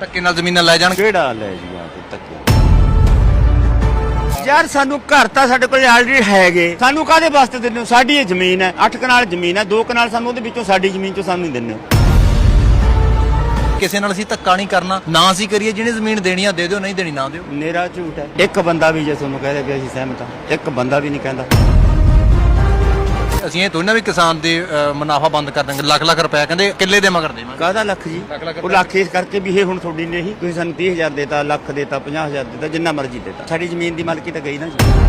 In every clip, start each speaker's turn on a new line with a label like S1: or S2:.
S1: ਧੱਕੇ ਨਾਲ ਜ਼ਮੀਨਾਂ ਲੈ ਜਾਣਗੇ?
S2: ਕਿਹੜਾ ਲੈ ਜੀਆਂ ਤੇ ਧੱਕੇ ਯਾਰ ਸਾਨੂੰ ਘਰ ਤਾਂ ਸਾਡੇ ਕੋਲ ਆਲਰੇਡੀ ਹੈਗੇ। ਸਾਨੂੰ ਕਾਹਦੇ ਵਾਸਤੇ ਦਿੰਦੇ ਹੋ? ਸਾਡੀ ਇਹ ਜ਼ਮੀਨ ਹੈ 8 ਕਨਾਲ ਜ਼ਮੀਨ ਹੈ 2 ਕਨਾਲ ਸਾਨੂੰ ਉਹਦੇ ਵਿੱਚੋਂ ਸਾਡੀ ਜ਼ਮੀਨ ਚੋਂ ਸਾਨੂੰ ਹੀ ਦਿੰਦੇ ਹੋ।
S1: ਕਿਸੇ ਨਾਲ ਅਸੀਂ ਧੱਕਾ ਨਹੀਂ ਕਰਨਾ ਨਾ ਅਸੀਂ ਕਰੀਏ ਜਿਹਨੇ ਜ਼ਮੀਨ ਦੇਣੀ ਆ ਦੇ ਦਿਓ ਨਹੀਂ ਦੇਣੀ ਨਾ ਦਿਓ।
S2: ਮੇਰਾ ਝੂਠ ਹੈ। ਇੱਕ ਬੰਦਾ ਵੀ ਜੇ ਤੁਹਾਨੂੰ ਕਹਿ ਰਿਹਾ ਵੀ ਅਸੀਂ ਸਹਿਮਤ ਹਾਂ ਇੱਕ ਬੰਦਾ ਵੀ ਨਹੀਂ ਕਹਿੰਦਾ।
S1: ਅਸੀਂ ਇਹ ਥੋੜਾ ਵੀ ਕਿਸਾਨ ਦੇ ਅ, ਮੁਨਾਫਾ ਬੰਦ ਕਰ ਦਾਂਗੇ ਲੱਖ ਲੱਖ ਰੁਪਏ ਕਹਿੰਦੇ ਕਿੱਲੇ ਦੇ ਮਗਰ ਦੇਵਾਂਗੇ
S2: ਕਾਹਦਾ ਲੱਖ ਜੀ?
S1: ਲੱਖ ਲੱਖ
S2: ਉਹ ਲੱਖ ਇਸ ਕਰਕੇ ਵੀ ਇਹ ਹੁਣ ਤੁਹਾਡੀ ਨਹੀਂ ਤੁਸੀਂ ਸਾਨੂੰ 30000 ਦੇਤਾ ਲੱਖ ਦੇਤਾ 50000 ਦੇਤਾ ਜਿੰਨਾ ਮਰਜ਼ੀ ਦੇਤਾ। ਸਾਡੀ ਜ਼ਮੀਨ ਦੀ ਮਾਲਕੀ ਤਾਂ ਗਈ ਨਾ ਜੀ।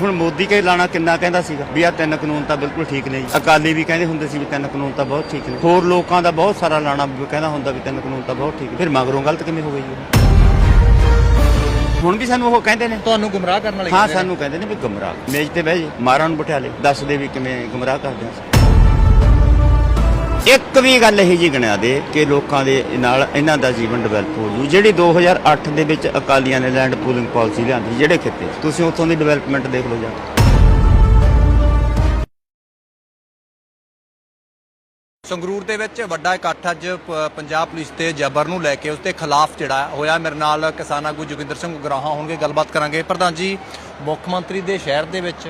S2: ਹੁਣ ਮੋਦੀ ਕੇ ਲਾਣਾ ਕਿੰਨਾ ਕਹਿੰਦਾ ਸੀਗਾ? ਵੀ ਆ ਤਿੰਨ ਕਾਨੂੰਨ ਤਾਂ ਬਿਲਕੁਲ ਠੀਕ ਨੇ ਜੀ। ਅਕਾਲੀ ਵੀ ਕਹਿੰਦੇ ਹੁੰਦੇ ਸੀ ਵੀ ਤਿੰਨ ਕਾਨੂੰਨ ਤਾਂ ਬਹੁਤ ਠੀਕ ਨੇ। ਹੋਰ ਲੋਕਾਂ ਦਾ ਬਹੁਤ ਸਾਰਾ ਲਾਣਾ ਵੀ ਕਹਿੰਦਾ ਹੁੰਦਾ ਵੀ ਤਿੰਨ ਕਾਨੂੰਨ ਤਾਂ ਬਹੁਤ ਠੀਕ ਨੇ। ਫਿਰ ਮਗਰੋਂ ਗਲਤ ਕਿਵੇਂ ਹੋ ਗਈ ਉਹ? ਹੁਣ ਵੀ ਸਾਨੂੰ ਉਹ ਕਹਿੰਦੇ ਨੇ।
S1: ਤੁਹਾਨੂੰ ਗੁੰਮਰਾਹ ਕਰਨ ਵਾਲੇ
S2: ਹਾਂ
S1: ਕਹਿੰਦੇ ਨੇ।
S2: ਸਾਨੂੰ ਕਹਿੰਦੇ ਨੇ ਵੀ ਗੁੰਮਰਾਹ। ਮੇਜ਼ ਤੇ ਬਹਿ ਜੇ ਮਾਰਾਂ ਨੂੰ ਬਿਠਾ ਲੈ। ਦੱਸ ਦੇ ਵੀ ਕਿਵੇਂ ਗੁੰਮਰਾਹ ਕਰਦੇ ਆ ਇੱਕ ਵੀ ਗੱਲ ਇਹ ਜੀ ਗਿਣਿਆ ਦੇ ਕਿ ਲੋਕਾਂ ਦੇ ਨਾਲ ਇਹਨਾਂ ਦਾ ਜੀਵਨ ਡਿਵੈਲਪ ਹੋ ਜੂ। ਜਿਹੜੀ 2008 ਦੇ ਵਿੱਚ ਅਕਾਲੀਆਂ ਨੇ ਲੈਂਡ ਪੂਲਿੰਗ ਪਾਲਿਸੀ ਲਿਆਂਦੀ ਜਿਹੜੇ ਖਿੱਤੇ। ਤੁਸੀਂ ਉੱਥੋਂ ਦੀ ਡਿਵੈਲਪਮੈਂਟ ਦੇਖ ਲਓ ਜਾ ਕੇ।
S1: ਸੰਗਰੂਰ ਦੇ ਵਿੱਚ ਵੱਡਾ ਇਕੱਠ ਅੱਜ ਪ- ਪੰਜਾਬ ਪੁਲਿਸ ਤੇ ਜਬਰ ਨੂੰ ਲੈ ਕੇ ਉਸ ਦੇ ਖਿਲਾਫ ਜਿਹੜਾ ਹੋਇਆ। ਮੇਰੇ ਨਾਲ ਕਿਸਾਨ ਆਗੂ ਜੋਗਿੰਦਰ ਸਿੰਘ ਉਗਰਾਹਾਂ ਹੋਣਗੇ ਗੱਲਬਾਤ ਕਰਾਂਗੇ। ਪ੍ਰਧਾਨ ਜੀ ਮੁੱਖ ਮੰਤਰੀ ਦੇ ਸ਼ਹਿਰ ਦੇ ਵਿੱਚ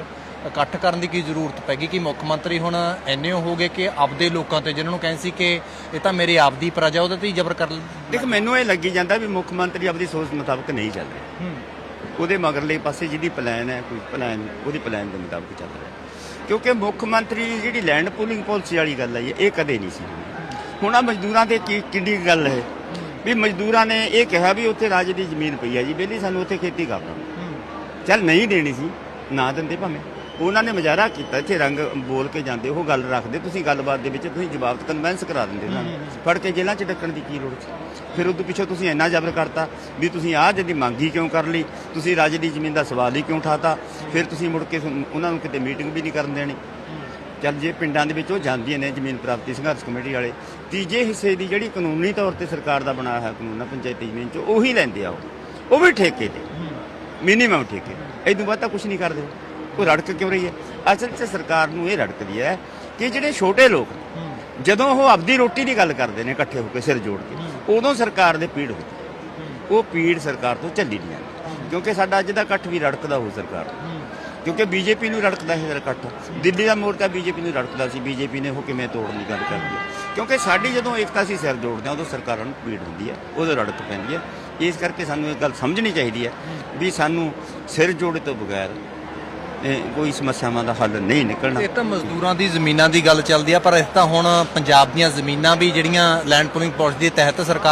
S1: ਇਕੱਠ ਕਰਨ ਦੀ ਕੀ ਜ਼ਰੂਰਤ ਪੈਗੀ ਕਿ ਮੁੱਖ ਮੰਤਰੀ ਹੁਣ ਐਨੇ ਹੋ ਗਏ ਕਿ ਆਪਦੇ ਲੋਕਾਂ ਤੇ ਜਿਨ੍ਹਾਂ ਨੂੰ ਕਹਿੰਦੇ ਸੀ ਕਿ ਇਹ ਤਾਂ ਮੇਰੇ ਆਪਦੀ ਪ੍ਰਜਾ ਉਹਦੇ ਤੇ ਹੀ ਜ਼ਬਰ ਕਰ
S2: ਦੇਖ ਮੈਨੂੰ ਇਹ ਲੱਗੀ ਜਾਂਦਾ ਵੀ ਮੁੱਖ ਮੰਤਰੀ ਆਪਣੀ ਸੋਚ ਮੁਤਾਬਕ ਨਹੀਂ ਚੱਲ ਰਿਹਾ। ਉਹਦੇ ਮਗਰਲੇ ਪਾਸੇ ਜਿਹਦੀ ਪਲਾਨ ਹੈ ਕੋਈ ਪਲਾਨ ਉਹਦੀ ਪਲਾਨ ਦੇ ਮੁਤਾਬਕ ਚੱਲ ਰਿਹਾ। ਕਿਉਂਕਿ ਮੁੱਖ ਮੰਤਰੀ ਜਿਹੜੀ ਲੈਂਡ ਪੂਲਿੰਗ ਪਾਲਿਸੀ ਵਾਲੀ ਗੱਲ ਹੈ ਇਹ ਕਦੇ ਨਹੀਂ ਸੀ। ਹੁਣ ਆ ਮਜ਼ਦੂਰਾਂ ਤੇ ਕੀ ਕਿੰਨੀ ਗੱਲ ਹੈ? ਵੀ ਮਜ਼ਦੂਰਾਂ ਨੇ ਇਹ ਕਿਹਾ ਵੀ ਉੱਥੇ ਰਾਜ ਦੀ ਜ਼ਮੀਨ ਪਈ ਹੈ ਜੀ ਬੇਲੀ ਸਾਨੂੰ ਉੱਥੇ ਖੇਤੀ ਕਰਨਾ ਚੱਲ ਨਹੀਂ ਦੇਣੀ ਸੀ ਨਾ ਦਿੰਦੇ ਭਾਵੇਂ। ਉਹਨਾਂ ਨੇ ਮਜ਼ਾਰਾ ਕੀਤਾ ਇੱਥੇ ਰੰਗ ਬੋਲ ਕੇ ਜਾਂਦੇ ਉਹ ਗੱਲ ਰੱਖਦੇ ਤੁਸੀਂ ਗੱਲਬਾਤ ਦੇ ਵਿੱਚ ਤੁਸੀਂ ਜਵਾਬ ਕਨਵੈਂਸ ਕਰਾ ਦਿੰਦੇ ਨੂੰ। ਫੜ ਕੇ ਜੇਲ੍ਹਾਂ 'ਚ ਡੱਕਣ ਦੀ ਕੀ ਲੋੜ ਸੀ? ਫਿਰ ਉਦੋਂ ਪਿੱਛੋਂ ਤੁਸੀਂ ਇੰਨਾ ਜ਼ਬਰ ਕਰਤਾ ਵੀ ਤੁਸੀਂ ਆਹ ਜਿਹਦੀ ਮੰਗੀ ਕਿਉਂ ਕਰ ਲਈ? ਤੁਸੀਂ ਰਾਜ ਦੀ ਜ਼ਮੀਨ ਦਾ ਸਵਾਲ ਹੀ ਕਿਉਂ ਉਠਾਤਾ? ਫਿਰ ਤੁਸੀਂ ਮੁੜ ਕੇ ਸੁਣ- ਉਹਨਾਂ ਨੂੰ ਕਿਤੇ ਮੀਟਿੰਗ ਵੀ ਨਹੀਂ ਕਰਨ ਦੇਣੀ। ਚੱਲ ਜੇ ਪਿੰਡਾਂ ਦੇ ਵਿੱਚ ਉਹ ਜਾਂਦੀਆਂ ਨੇ ਜ਼ਮੀਨ ਪ੍ਰਾਪਤੀ ਸੰਘਰਸ਼ ਕਮੇਟੀ ਵਾਲੇ, ਤੀਜੇ ਹਿੱਸੇ ਦੀ ਜਿਹੜੀ ਕਾਨੂੰਨੀ ਤੌਰ ਤੇ ਸਰਕਾਰ ਦਾ ਬਣਾਇਆ ਹੋਇਆ ਕਾਨੂੰਨ ਆ ਪੰਚਾਇਤੀ ਜ਼ਮੀਨ 'ਚ, ਉਹੀ ਲੈਂਦੇ ਆ ਉਹ। ਉਹ ਵੀ ਠੇਕੇ ਤੇ। ਮਿਨੀਮਮ ਠੇਕੇ ਇਦੋਂ ਬਾਅਦ ਤਾਂ ਕੁਝ ਨਹੀਂ ਕਰਦੇ। ਉਹ ਰੜਕ ਕਿਉਂ ਰਹੀ ਹੈ? ਅਸਲ 'ਚ ਸਰਕਾਰ ਨੂੰ ਇਹ ਰੜਕਦੀ ਹੈ ਕਿ ਜਿਹੜੇ ਛੋਟੇ ਲੋਕ ਜਦੋਂ ਉਹ ਆਪਦੀ ਰੋਟੀ ਦੀ ਗੱਲ ਕਰਦੇ ਨੇ ਇਕੱਠੇ ਹੋ ਕੇ ਸਿਰ ਜੋੜ ਕੇ, ਉਦੋਂ ਸਰਕਾਰ ਦੇ ਪੀੜ ਹੁੰਦੀ ਹੈ। ਉਹ ਪੀੜ ਸਰਕਾਰ ਤੋਂ ਚੱਲੀ ਨਹੀਂ ਜਾਂਦੀ। ਕਿਉਂਕਿ ਸਾਡਾ ਅੱਜ ਦਾ ਇਕੱਠ ਵੀ ਰੜਕਦਾ ਹੋ ਸਰਕਾਰ। ਨੂੰ। ਕਿਉਂਕਿ ਬੀਜੇਪੀ ਨੂੰ ਰੜਕਦਾ ਹੈ ਇਕੱਠ। ਦਿੱਲੀ ਦਾ ਮੋਰਚਾ ਬੀਜੇਪੀ ਨੂੰ ਰੜਕਦਾ ਸੀ। ਬੀਜੇਪੀ ਨੇ ਉਹ ਕਿਵੇਂ ਤੋੜਨ ਦੀ ਗੱਲ ਕਰਦੀ ਹੈ? ਕਿਉਂਕਿ ਸਾਡੀ ਜਦੋਂ ਏਕਤਾ ਸੀ ਸਿਰ ਜੋੜਦੇ ਹਾਂ ਉਦੋਂ ਸਰਕਾਰਾਂ ਨੂੰ ਪੀੜ ਹੁੰਦੀ ਹੈ। ਉਦੋਂ ਰੜਕ ਪੈਂਦੀ ਹੈ। ਇਸ ਕਰਕੇ ਸਾਨੂੰ ਇਹ ਗੱਲ ਸਮਝਣੀ ਚਾਹੀਦੀ ਹੈ ਵੀ ਸਾਨੂੰ ਸਿਰ ਜੋੜੇ ਤੋਂ ਬਗੈਰ ਕੋਈ ਸਮੱਸਿਆਵਾਂ ਦਾ ਹੱਲ ਨਹੀਂ ਨਿਕਲਣਾ।
S1: ਇਹ ਤਾਂ ਮਜ਼ਦੂਰਾਂ ਦੀ ਜ਼ਮੀਨਾਂ ਦੀ ਗੱਲ ਚੱਲਦੀ ਆ, ਪਰ ਇਹ ਤਾਂ ਹੁਣ ਪੰਜਾਬ ਦੀਆਂ ਜ਼ਮੀਨਾਂ ਵੀ ਜਿਹੜੀਆਂ ਲੈਂਡ ਪੂਲਿੰਗ ਪਾਲਿਸੀ ਦੇ ਤਹਿਤ ਸਰਕਾਰ